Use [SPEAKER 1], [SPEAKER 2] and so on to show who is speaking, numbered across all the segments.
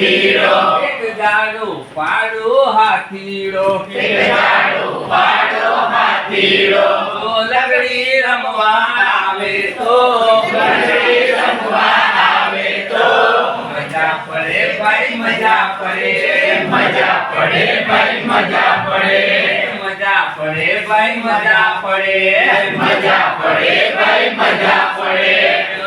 [SPEAKER 1] હાથીડો
[SPEAKER 2] એક જાડો પાડો હાથીડો
[SPEAKER 1] એક જાડો પાડો હાથીડો
[SPEAKER 2] તો લગડી રમવા આવે તો.
[SPEAKER 1] લગડી રમવા આવે તો.
[SPEAKER 2] મજા પડે ભાઈ મજા પડે.
[SPEAKER 1] મજા પડે ભાઈ મજા પડે.
[SPEAKER 2] મજા પડે ભાઈ મજા પડે.
[SPEAKER 1] મજા પડે ભાઈ મજા પડે.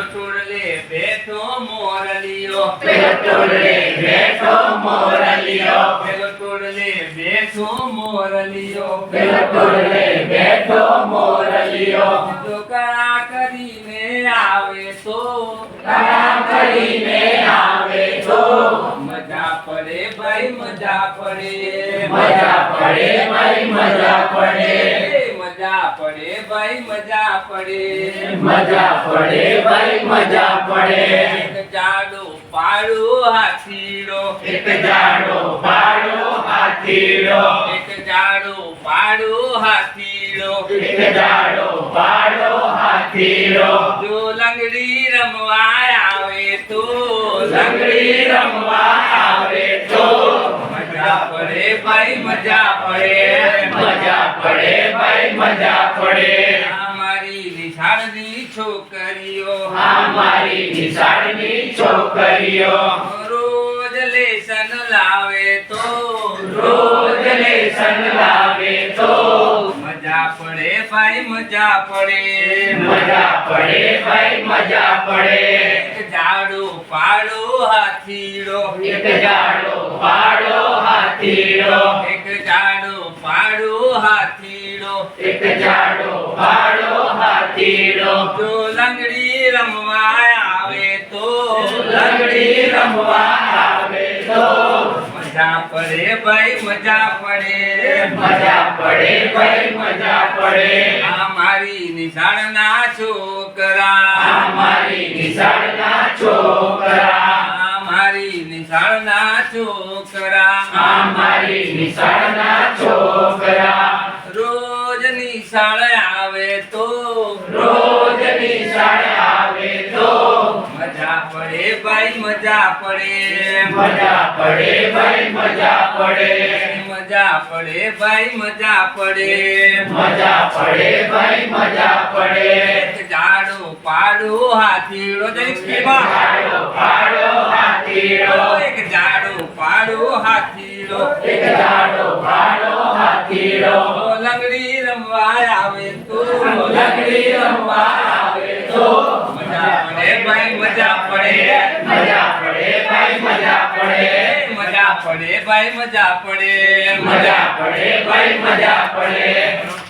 [SPEAKER 2] મોરલીયો
[SPEAKER 1] પેલો
[SPEAKER 2] ટોળલે બેઠો મોરલીયો
[SPEAKER 1] પેલો ટોળે બેઠો મોરલીયો
[SPEAKER 2] ડોકરા કરીને આવે તો
[SPEAKER 1] કામ કરીને આવે તો
[SPEAKER 2] મજા પડે ભાઈ મજા પડે.
[SPEAKER 1] મજા પડે ભાઈ મજા પડે.
[SPEAKER 2] પડે ભાઈ મજા પડે.
[SPEAKER 1] મજા પડે ભાઈ મજા પડે.
[SPEAKER 2] એક જાડો પાડો હાથીડો
[SPEAKER 1] એક જાડો પાડો હાથીડો
[SPEAKER 2] એક જાડો પાડો હાથીડો
[SPEAKER 1] એક જાડો પાડો હાથીડો
[SPEAKER 2] જો લંગડી રમવા આવે તો.
[SPEAKER 1] લંગડી રમવા આવે તો.
[SPEAKER 2] મજા પડે ભાઈ મજા પડે.
[SPEAKER 1] મજા પડે ભાઈ મજા પડે.
[SPEAKER 2] નિશાળની છોકરીઓ.
[SPEAKER 1] નિશાળની છોકરીઓ.
[SPEAKER 2] રોજ લેસન લાવે તો.
[SPEAKER 1] રોજ લેસન લાવે તો.
[SPEAKER 2] ભાઈ મજા પડે.
[SPEAKER 1] મજા પડે ભાઈ મજા પડે.
[SPEAKER 2] એક ઝાડો પાડો હાથીડો.
[SPEAKER 1] એક ઝાડો પાડો હાથીડો.
[SPEAKER 2] એક ઝાડો પાડો હાથીડો.
[SPEAKER 1] એક ઝાડો પાડો હાથીડો.
[SPEAKER 2] જો લંગડી રમવા આવે તો.
[SPEAKER 1] લંગડી રમવા આવે તો.
[SPEAKER 2] મજા પડે ભાઈ મજા પડે.
[SPEAKER 1] મજા પડે ભાઈ મજા પડે.
[SPEAKER 2] આ મારી નિશાળના છોકરા.
[SPEAKER 1] આ મારી નિશાળના છોકરા.
[SPEAKER 2] આ મારી નિશાળના છોકરા.
[SPEAKER 1] આ મારી નિશાળના છોકરા.
[SPEAKER 2] રોજ નિશાળ આવે તો
[SPEAKER 1] રોજ નિશાળ
[SPEAKER 2] પડે ભાઈ મજા પડે.
[SPEAKER 1] મજા પડે ભાઈ મજા પડે.
[SPEAKER 2] મજા પડે ભાઈ મજા પડે.
[SPEAKER 1] મજા પડે ભાઈ મજા પડે.
[SPEAKER 2] ઝાડો પાડો હાથીડો.
[SPEAKER 1] જાડો પાડો હાથીડો
[SPEAKER 2] એક ઝાડો પાડો હાથીડો
[SPEAKER 1] એક ઝાડો પાડો હાથીડો
[SPEAKER 2] લંગડી રમવા આવે તો.
[SPEAKER 1] લંગડી રમવા આવે તો.
[SPEAKER 2] મજા પડે ભાઈ મજા પડે
[SPEAKER 1] મજા પડે ભાઈ મજા પડે.
[SPEAKER 2] મજા પડે ભાઈ મજા પડે.
[SPEAKER 1] મજા પડે ભાઈ મજા પડે.